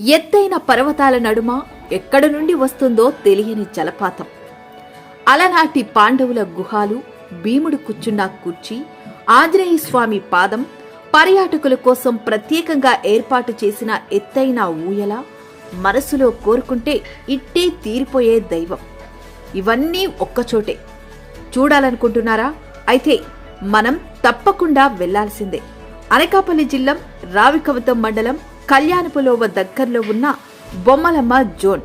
ఎత్తైన పర్వతాల నడుమ ఎక్కడ నుండి వస్తుందో తెలియని జలపాతం. అలనాటి పాండవుల గుహాలు భీముడు కూర్చున్న కుర్చీ ఆంజనేయస్వామి పాదం పర్యాటకుల కోసం ప్రత్యేకంగా ఏర్పాటు చేసిన ఎత్తైన ఊయల మనసులో కోరుకుంటే ఇట్టే తీరిపోయే దైవం. ఇవన్నీ ఒక్కచోటే. చూడాలనుకుంటున్నారా? అయితే మనం తప్పకుండా వెళ్ళాల్సిందే. అనకాపల్లి జిల్లా రావికవతం మండలం కళ్యాణపులోవ దగ్గరలో ఉన్న బొమ్మలమ్మ జోన్.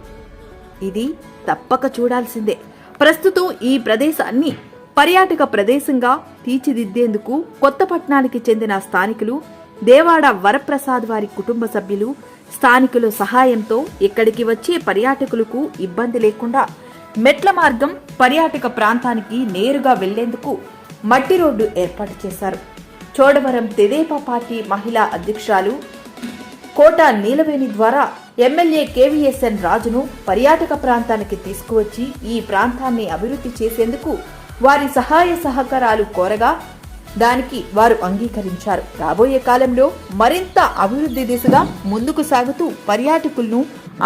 ఇది తప్పక చూడాల్సిందే. ప్రస్తుతం ఈ ప్రదేశాన్ని పర్యాటక ప్రదేశంగా తీర్చిదిద్దేందుకు కొత్తపట్నానికి చెందిన స్థానికులు దేవాడ వరప్రసాద్ వారి కుటుంబ సభ్యులు స్థానికుల సహాయంతో ఇక్కడికి వచ్చే పర్యాటకులకు ఇబ్బంది లేకుండా మెట్ల మార్గం పర్యాటక ప్రాంతానికి నేరుగా వెళ్ళేందుకు మట్టి రోడ్డు ఏర్పాటు చేశారు. చోడవరం తెదేపా పార్టీ మహిళా అధ్యక్షురాలు కోట నీలవేణి ద్వారా ఎమ్మెల్యే కేవీఎస్ఎన్ రాజును పర్యాటక ప్రాంతానికి తీసుకువచ్చి ఈ ప్రాంతాన్ని అభివృద్ధి చేసేందుకు వారి సహాయ సహకారాలు కోరగా దానికి వారు అంగీకరించారు. రాబోయే కాలంలో మరింత అభివృద్ధి దిశగా ముందుకు సాగుతూ పర్యాటకులను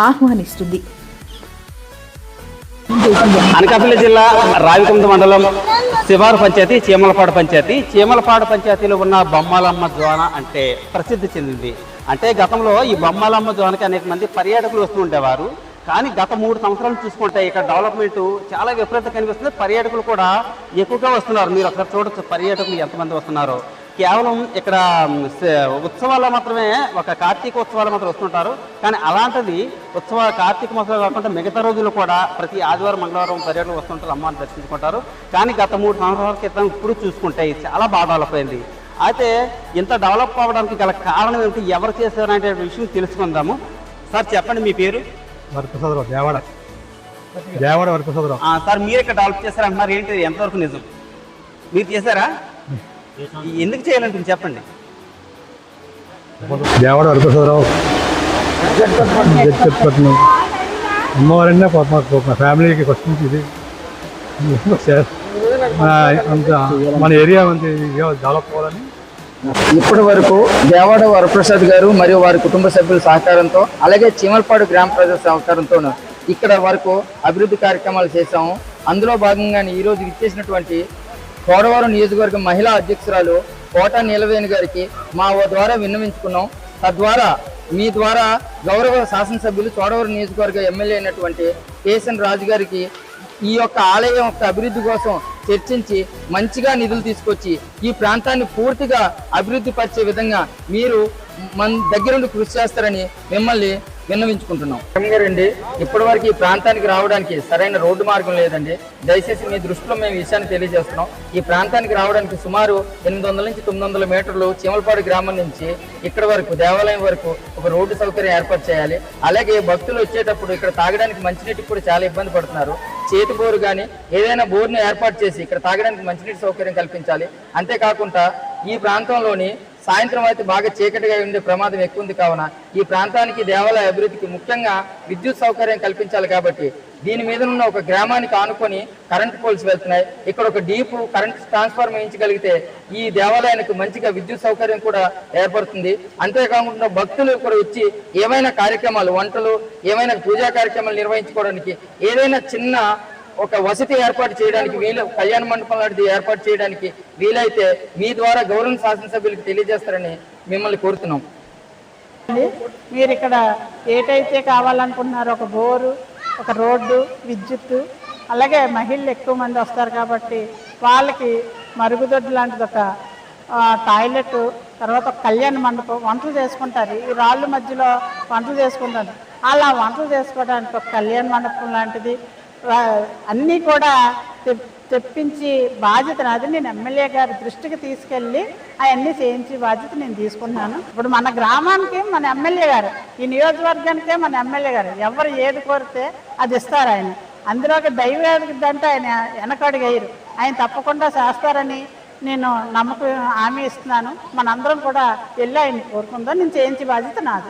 ఆహ్వానిస్తుంది. అనకాపల్లి జిల్లా రావికుంద మండలం శివారు పంచాయతీ చీమలపాడు పంచాయతీ. చీమలపాడు పంచాయతీలో ఉన్న బొమ్మలమ్మ ద్వారా అంటే ప్రసిద్ధి చెందింది. అంటే గతంలో ఈ బొమ్మలమ్మ జోన్కి అనేక మంది పర్యాటకులు వస్తూ ఉండేవారు. కానీ గత మూడు సంవత్సరాలు చూసుకుంటే ఇక్కడ డెవలప్మెంట్ చాలా విపరీత కనిపిస్తుంది. పర్యాటకులు కూడా ఎక్కువగా వస్తున్నారు. మీరు ఒకసారి చూడొచ్చు పర్యాటకులు ఎంతమంది వస్తున్నారో. కేవలం ఇక్కడ ఉత్సవాల్లో మాత్రమే ఒక కార్తీక ఉత్సవాలు మాత్రం వస్తుంటారు. కానీ అలాంటిది ఉత్సవ కార్తీక మాసంలో కాకుండా మిగతా రోజులు కూడా ప్రతి ఆదివారం మంగళవారం పర్యటనలు వస్తుంటారు. అమ్మని దర్శించుకుంటారు. కానీ గత మూడు సంవత్సరాల క్రితం ఇప్పుడు చూసుకుంటే ఇది చాలా బాగా డెవలప్ అయింది అయితే ఇంత డెవలప్ అవ్వడానికి గల కారణం ఏమిటి? ఎవరు చేశారనే విషయం తెలుసుకుందాము. సార్ చెప్పండి మీ పేరు? వరప్రసాదరావు దేవాడ. దేవాడ వరప్రసాదరావు. సార్ మీరు ఇక్కడ డెవలప్ చేశారంటున్నారు. ఏంటి ఎంతవరకు నిజం? మీరు చేశారా? ఎందుకు చేయాలంటుంది? చెప్పండి. దేవాడ వరప్రసాదరావు. మా ఫ్యామిలీకి ఫస్ట్ నుంచి ఇది. మన ఏరియా అంత డెవలప్ అవ్వాలని. ఇప్పటి వరకు దేవాడ వరప్రసాద్ గారు మరియు వారి కుటుంబ సభ్యుల సహకారంతో అలాగే చీమలపాడు గ్రామ ప్రజల సహకారంతో ఇక్కడ వరకు అభివృద్ధి కార్యక్రమాలు చేశాము. అందులో భాగంగానే ఈరోజు ఇచ్చేసినటువంటి కోడవరం నియోజకవర్గం మహిళా అధ్యక్షురాలు కోట నీలవేణి గారికి మా ఓ ద్వారా విన్నవించుకున్నాం. తద్వారా మీ ద్వారా గౌరవ శాసనసభ్యులు చోడవరం నియోజకవర్గ ఎమ్మెల్యే అయినటువంటి కేసన్ రాజు గారికి ఈ యొక్క ఆలయం యొక్క అభివృద్ధి కోసం చర్చించి మంచిగా నిధులు తీసుకొచ్చి ఈ ప్రాంతాన్ని పూర్తిగా అభివృద్ధి పరిచే విధంగా మీరు మన దగ్గరుండి కృషి చేస్తారని మిమ్మల్ని విన్నవించుకుంటున్నాం. గారండి ఇప్పటి వరకు ఈ ప్రాంతానికి రావడానికి సరైన రోడ్డు మార్గం లేదండి. దయచేసి మీ దృష్టిలో మేము విషయాన్ని తెలియజేస్తున్నాం. ఈ ప్రాంతానికి రావడానికి సుమారు ఎనిమిది వందల నుంచి తొమ్మిది వందల మీటర్లు చీమలపాడు గ్రామం నుంచి ఇక్కడ వరకు దేవాలయం వరకు ఒక రోడ్డు సౌకర్యం ఏర్పాటు చేయాలి. అలాగే భక్తులు వచ్చేటప్పుడు ఇక్కడ తాగడానికి మంచినీటికి కూడా చాలా ఇబ్బంది పడుతున్నారు. చేతి బోరు కానీ ఏదైనా బోర్ని ఏర్పాటు చేసి ఇక్కడ తాగడానికి మంచినీటి సౌకర్యం కల్పించాలి. అంతేకాకుండా ఈ ప్రాంతంలోని సాయంత్రం అయితే బాగా చీకటిగా ఉండే ప్రమాదం ఎక్కువ ఉంది కావున ఈ ప్రాంతానికి దేవాలయ అభివృద్ధికి ముఖ్యంగా విద్యుత్ సౌకర్యం కల్పించాలి కాబట్టి దీని మీద ఉన్న ఒక గ్రామానికి ఆనుకొని కరెంట్ పోల్స్ వెళ్తున్నాయి. ఇక్కడ ఒక డీప్ కరెంట్ ట్రాన్స్ఫార్మర్ వేయించగలిగితే ఈ దేవాలయానికి మంచిగా విద్యుత్ సౌకర్యం కూడా ఏర్పడుతుంది. అంతేకాకుండా భక్తులు ఇక్కడ వచ్చి ఏమైనా కార్యక్రమాలు వంటలు ఏమైనా పూజా కార్యక్రమాలు నిర్వహించుకోవడానికి ఏదైనా చిన్న ఒక వసతి ఏర్పాటు చేయడానికి వీలు కళ్యాణ మండపం లాంటిది ఏర్పాటు చేయడానికి వీలైతే మీ ద్వారా గౌరవ శాసనసభ్యులకు తెలియజేస్తారని మిమ్మల్ని కోరుతున్నాం. మీరు ఇక్కడ ఏటైతే కావాలనుకుంటున్నారో ఒక బోరు ఒక రోడ్డు విద్యుత్ అలాగే మహిళలు ఎక్కువ మంది వస్తారు కాబట్టి వాళ్ళకి మరుగుదొడ్డు లాంటిది ఒక టాయిలెట్ తర్వాత కళ్యాణ మండపం వంటలు చేసుకుంటారు. ఈ రాళ్ళు మధ్యలో వంటలు చేసుకుంటారు. అలా వంటలు చేసుకోవడానికి ఒక కళ్యాణ మండపం లాంటిది అన్నీ కూడా తెప్పించి బాధ్యత నాది. నేను ఎమ్మెల్యే గారి దృష్టికి తీసుకెళ్ళి అవన్నీ చేయించి బాధ్యత నేను తీసుకున్నాను. ఇప్పుడు మన గ్రామానికి మన ఎమ్మెల్యే గారు ఈ నియోజకవర్గానికే మన ఎమ్మెల్యే గారు ఎవరు ఏది కోరితే అది ఇస్తారు ఆయన. అందులో ఒక దైవదంటే ఆయన వెనకడుగయ్యరు ఆయన తప్పకుండా చేస్తారని నేను నమ్మకం హామీ ఇస్తున్నాను. మనందరం కూడా వెళ్ళి ఆయన కోరుకుందాం. నేను చేయించే బాధ్యత నాది.